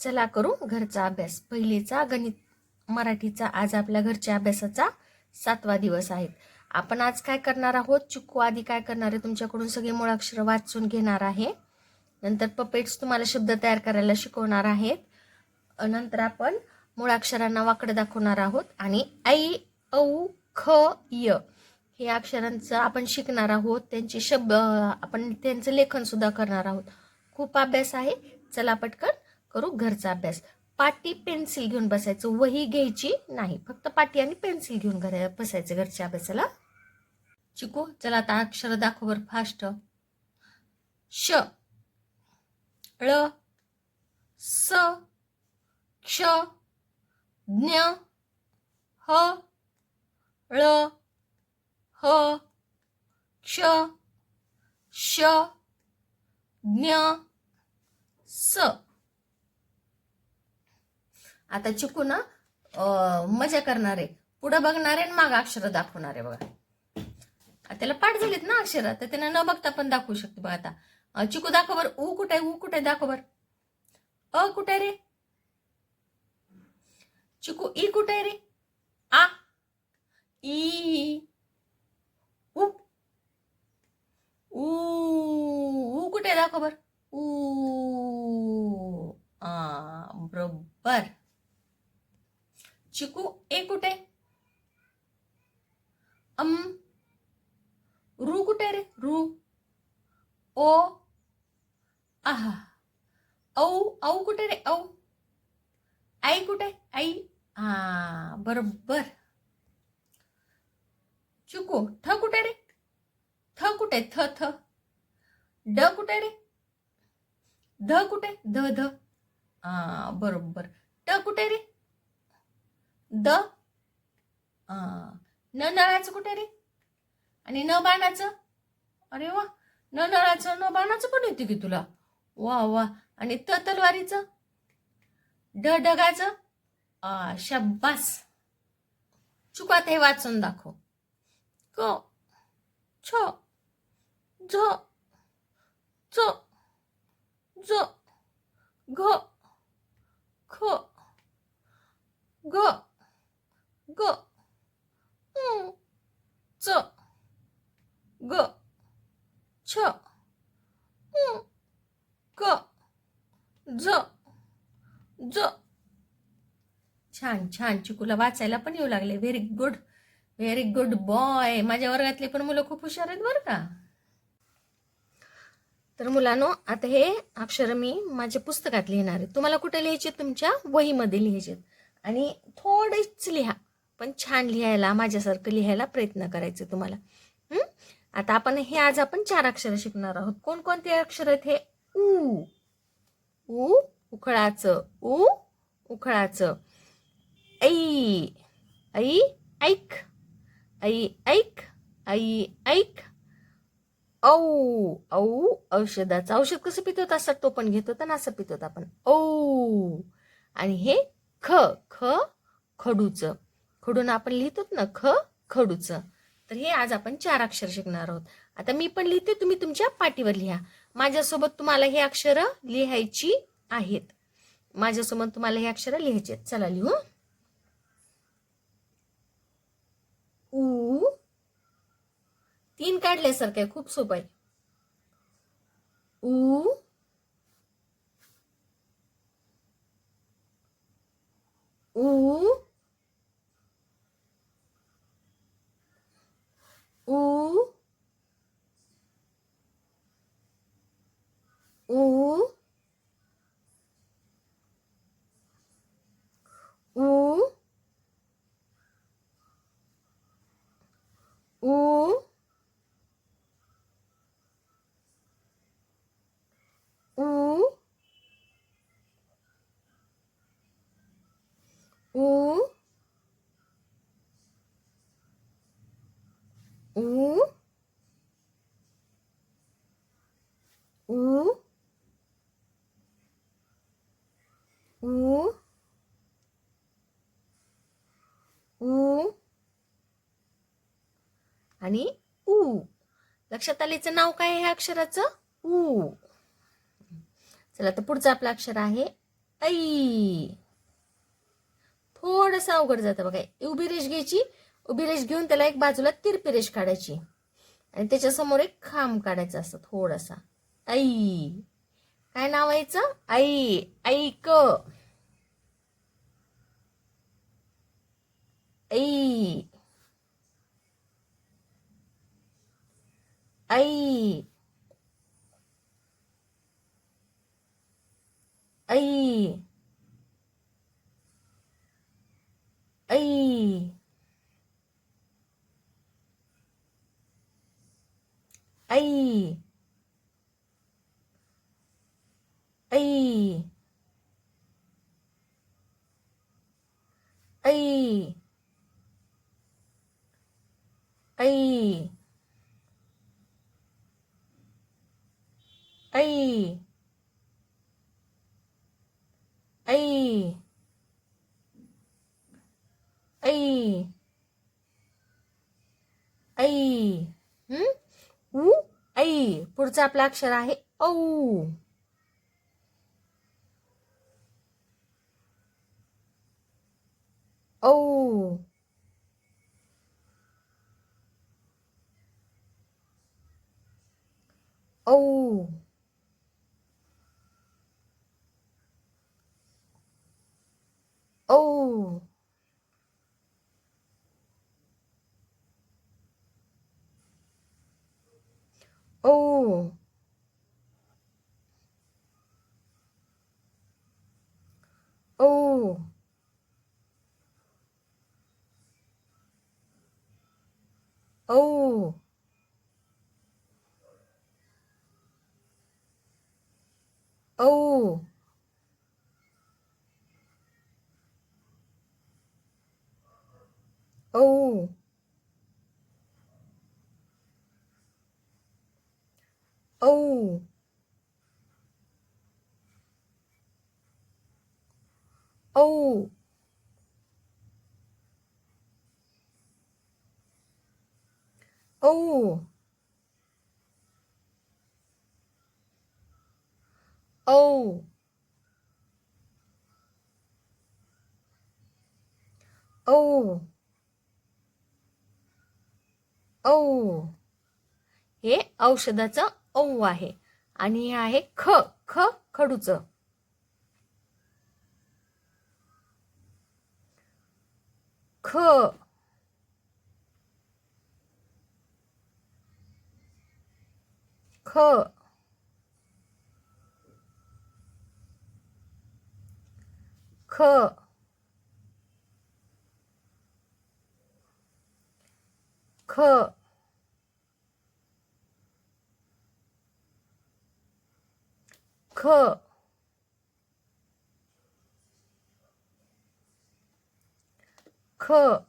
चला करू घरचा अभ्यास. पहिलीचा गणित मराठीचा आज आपल्या घरच्या अभ्यासाचा सातवा दिवस आहे. आपण आज काय करणार आहोत? चिक्कू आधी काय करणार आहे? तुमच्याकडून सगळे मुळाक्षर वाचून घेणार आहे. नंतर पपेट्स तुम्हाला शब्द तयार करायला शिकवणार आहेत. नंतर आपण मुळाक्षरांना वाकडं दाखवणार आहोत आणि ऐ औ ख य हे अक्षरांचं आपण शिकणार आहोत. त्यांचे शब्द आपण त्यांचं लेखन सुद्धा करणार आहोत. खूप अभ्यास आहे. चला पटकन करू घरचा अभ्यास. पाटी पेन्सिल घेऊन बसायचं वही घ्यायची नाही. फक्त पाटी आणि पेन्सिल घेऊन घर बसायचं घरच्या अभ्यासाला. चिकू चला आता अक्षर दाखव बर फास्ट श ळ स क्ष ज्ञ ह ळ ह क्ष श ज्ञ स. आता चिकू ना मजा करणार. आहे पुढं बघणार आहे आणि मागं अक्षर दाखवणार आहे बघा त्याला पाठ झालीत ना अक्षर तर त्यांना न बघता पण दाखवू शकते बघा आता. चिकू दाखव बर. ऊ कुठे आहे? ऊ कुठे आहे? दाखव बर. अ कुठे आहे रे? चिकू ई कुठे आहे रे? आ ई उ. ऊ कुठे दाखव बर. ऊ आ बरोबर. चिकू ए कुठे? अम रू कुठे रे? रू. ओ आहा. औ औ कुठे रे? औ. आई कुठे? आई. हा बरोबर. चुकू ठ कुठे रे? थ कुठे? थ थ. ड कुठे रे? ध कुठे? ध ध. हा बरोबर. ट कुठे रे? द. न नळाचं कुठे रे? आणि न बाणाचं? अरे वा न नळाचं न बाणाचं पण येते की तुला? वा वा. आणि त तलवारीचं? ड ढगाचं? आ शब्बास. चुकात हे वाचून दाखव. क छ झ च ज घ ख ग. क उ च ग छ उ क ज ज छान छान. चिकूला वाचायला पण येऊ लागले. Very good very good boy माझ्या वर्गातले पण मुलं खूप हुशार आहेत बरं का. तर मुलांनो आता हे अक्षर मी माझ्या पुस्तकात लिहिणार आहे. तुम्हाला कुठे लिहायचे तुमच्या वहीमध्ये लिहायचे आणि थोडेच लिहा. पण छान लिहायला माझ्यासारखं लिहायला प्रयत्न करायचं तुम्हाला. आता आपण हे आज आपण चार अक्षरं शिकणार आहोत. कोणकोणते अक्षर आहेत हे? ऊ. ऊ उखळाचं. ऊ उखळाचं. ऐ. ऐ ऐक. ऐ ऐक. ऐ ऐक. औ. औ. औषधाचं औषध कसं पित? असं तो पण घेत होता ना असं पित होता आपण. औ. आणि हे ख ख खडूचं. खडून आपण लिहितो ना ख खडूचं. तर हे आज आपण चार अक्षर शिकणार आहोत. आता मी पण लिहिते तुम्ही तुमच्या पाठीवर लिहा. माझ्यासोबत तुम्हाला हे अक्षरं लिहायची आहेत. माझ्यासोबत तुम्हाला हे अक्षरं लिहायची आहेत. चला लिहू. ऊ तीन काढल्यासारखं आहे खूप सोपं आहे. ऊ ऊ 五 आणि ऊ लक्षात आलेचं नाव काय आहे ह्या अक्षराचं? ऊ चला तर पुढचं आपलं अक्षर आहे ऐ. थोडंसं अवघड जातं बघा. उभी रेष घ्यायची. उभी रेष घेऊन त्याला एक बाजूला तिरपी रेष काढायची. आणि त्याच्यासमोर एक खांब काढायचा असतो थोडासा. ऐ. काय नाव यायचं आई ऐक. ऐ. ấy ấy ấy ấy ấy ấy ấy ऐ ऐ ऐ ऐ हं? उ. ऐ पुढचं आपलं अक्षर आहे औ. औ. औ. Oh. Oh. Oh. Oh. Oh. 예? 어우. 어우. 어우. 어우. 어우. 어우. हे औषधाचं औ आहे. आणि हे आहे ख ख खडूचं. ख. ख. ख. ख. 그 그,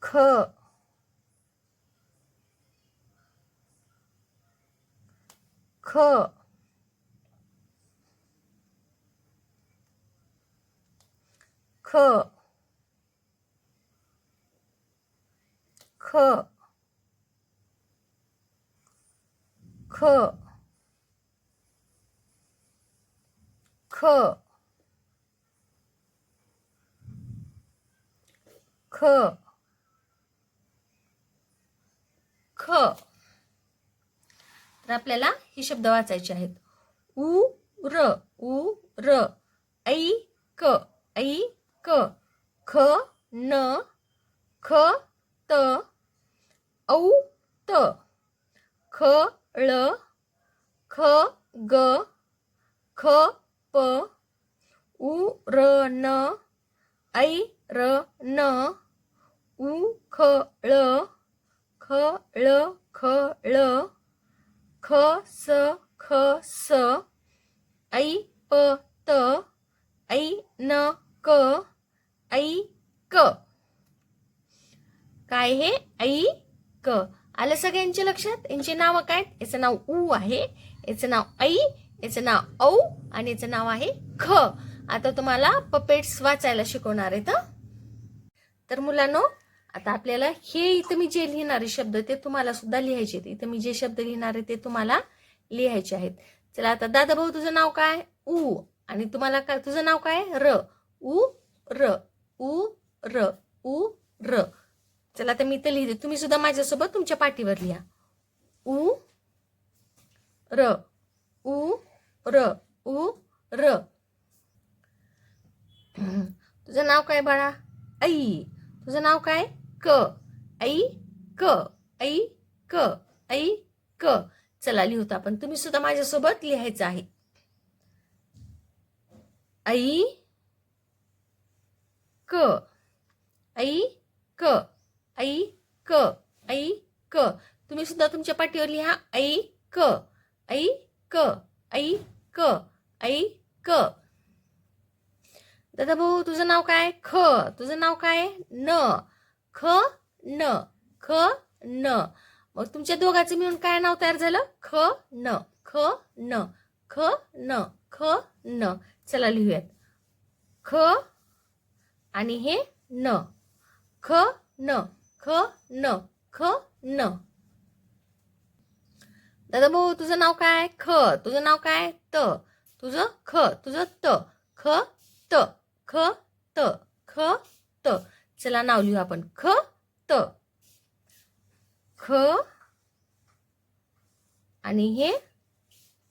그, 그, 그, 그, ख. ख. ख. ख. तर आपल्याला हे शब्द वाचायचे आहेत. उ र उ र ऐ क ऐ क ख न ख त औ त ख ळ ख ग ख प उ र न ऐ र न उ ख ळ ख ळ ख ळ ख स ख स ऐ प त ऐ न क ऐ क काय हे ऐ क आलं लक्षात? यांची नावं काय? याचं नाव उ आहे याचं नाव ऐ याचं नाव औ आणि याचं नाव आहे ख. आता तुम्हाला पपेट्स वाचायला शिकवणार आहेत तर मुलांनो आता आपल्याला हे इथं मी जे लिहिणारे शब्द ते तुम्हाला सुद्धा लिहायचे आहेत. इथं मी जे शब्द लिहिणार आहे ते तुम्हाला लिहायचे आहेत. चला आता दादा भाऊ तुझं नाव काय? उ. आणि तुम्हाला काय? तुझं नाव काय? र. उ र. उ र. उ र. चला आता मी तर लिहिते. तुम्ही सुद्धा माझ्यासोबत तुमच्या पाठीवर लिहा. उ र उ र उ र. तुझं नाव काय बाळा? आई. तुझं नाव काय? क. आई क. आई क. आई क. चला लिहूत आपण. तुम्ही सुद्धा माझ्यासोबत लिहायचं आहे. आई क. आई क. ऐ क ऐ क तुम्ही सुद्धा तुमच्या पाठीवर लिहा ऐ क ऐ क ऐ क ऐ क दादा भाऊ तुझं नाव काय? ख. तुझं नाव काय? न. ख न. ख न. मग तुमच्या दोघांचं मिळून काय नाव तयार झालं? ख न. ख न. ख न. ख न. चला लिहूयात. ख आणि हे न. ख न. ख न ख न. दादा भाऊ तुझं नाव काय? ख. तुझं नाव काय? त. तुझं ख. तुझं त. ख त. ख त. ख त. चला नाव लिहू आपण. ख त. ख आणि हे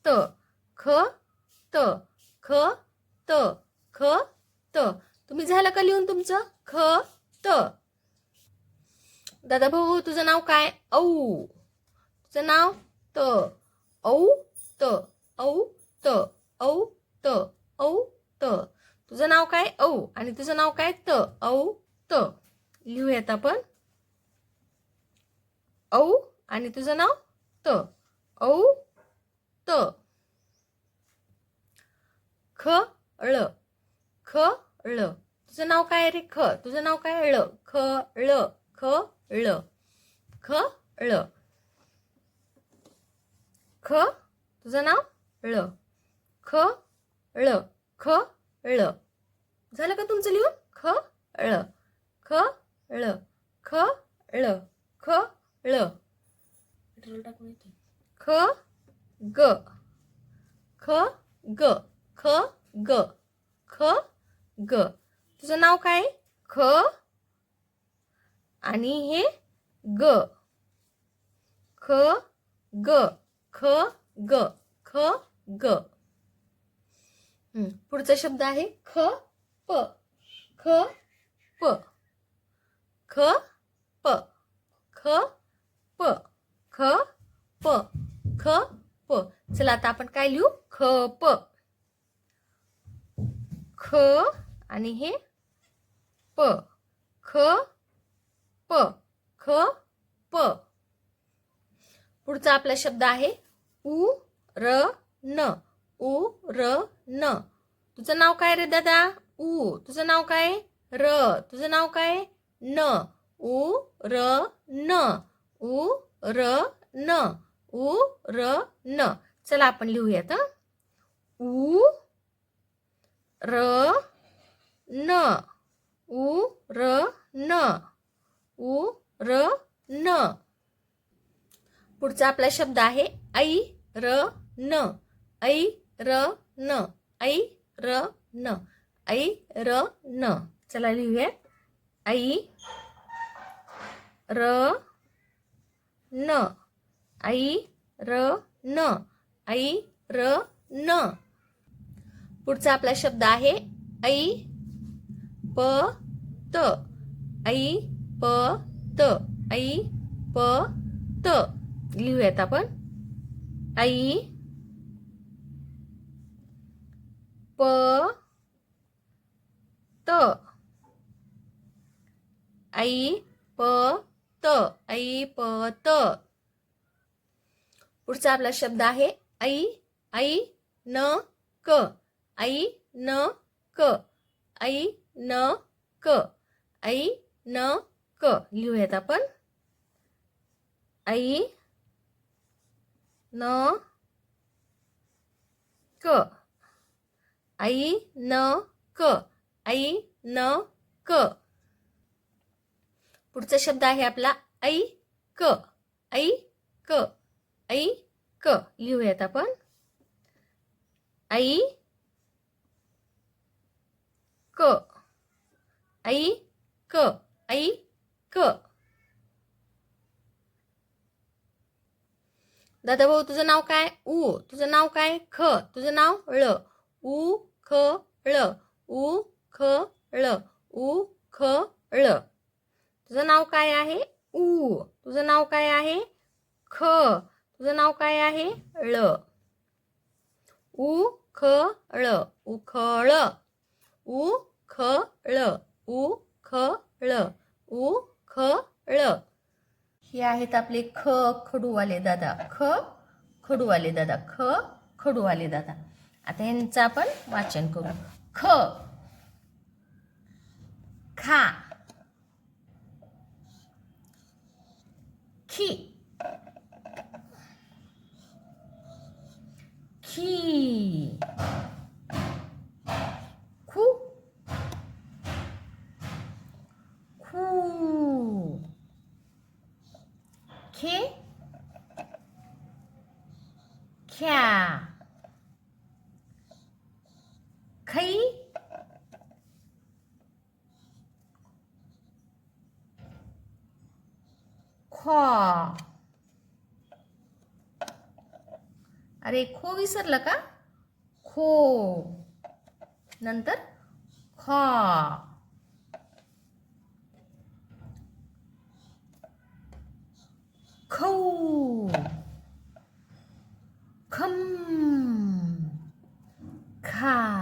त. ख त. ख त. ख त. तुम्ही झालं का लिहून तुमचं? ख त. दादा भाऊ तुझं नाव काय? औ. तुझं नाव त. औ त. औ त. औ त. औ त. तुझं नाव काय? औ. आणि तुझं नाव काय? त. औ त. लिहूयात आपण. औ आणि तुझं नाव? त. औ त. ख ळ ख ळ तुझं नाव काय रे? ख. तुझं नाव काय? ळ ख ळ ख ळ. ख ळ. ख तुझं नाव? ळ. ख ळ. ख ळ. झालं का तुमचं लिहून? ख ळ. ख ळ. ख ळ. ख ळ. ख ग. ख ग. ख ग. ख ग. तुझं नाव काय? ख आणि हे ग. ख ग. ख ग. ख ग. पुढचा शब्द आहे ख प. ख प. ख प. ख प. ख प. ख प. चला आता आपण काय लिहू? ख प. ख आणि हे प. ख प ख प. पुढचा आपला शब्द आहे उ र न. उ र न. तुझं नाव काय रे दादा? उ. तुझं नाव काय? र. तुझं नाव काय? न. उ र न. उ र न. उ र न. चला आपण लिहूयात उ र न. उ र न. उ र न. पुढचा आपला शब्द आहे ऐ र न. ऐ र न. ऐ र न. ऐ र न. चला लिहूया. ऐ र न. ऐ र न. ऐ र न. पुढचा आपला शब्द आहे ऐ प त. ऐ प त ऐ प त. लिहूयात आपण. ऐ प त. ऐ प त. ऐ प त. पुढचा आपला शब्द आहे ऐ ऐ न क. ऐ न क. ऐ न क. ऐ न क लिहूयात आपण. ऐ न क. ऐ न क. ऐ न क. पुढचा शब्द आहे आपला ऐ क. ऐ क. ऐ क. लिहूयात आपण. ऐ क. ऐ क. ऐ क दादा भाऊ तुझं नाव काय उ तुझं नाव काय ख तुझं नाव ळ उ ख ळ उ ख ळ उ ख ळ तुझं नाव काय आहे उ तुझं नाव काय आहे ख तुझं नाव काय आहे ळ उ ख ळ उखळ उ ख ळ उ ख ळ उ ख ळ. हे आहेत आपले ख खडूवाले दादा. ख खडूवाले दादा. ख खडूवाले दादा. आता यांचं आपण वाचन करू. ख. खा. खी. खी. खू. खू खे ख्या खै खॉ अरे खो विसरलं का? खो. नंतर खॉ. cool come car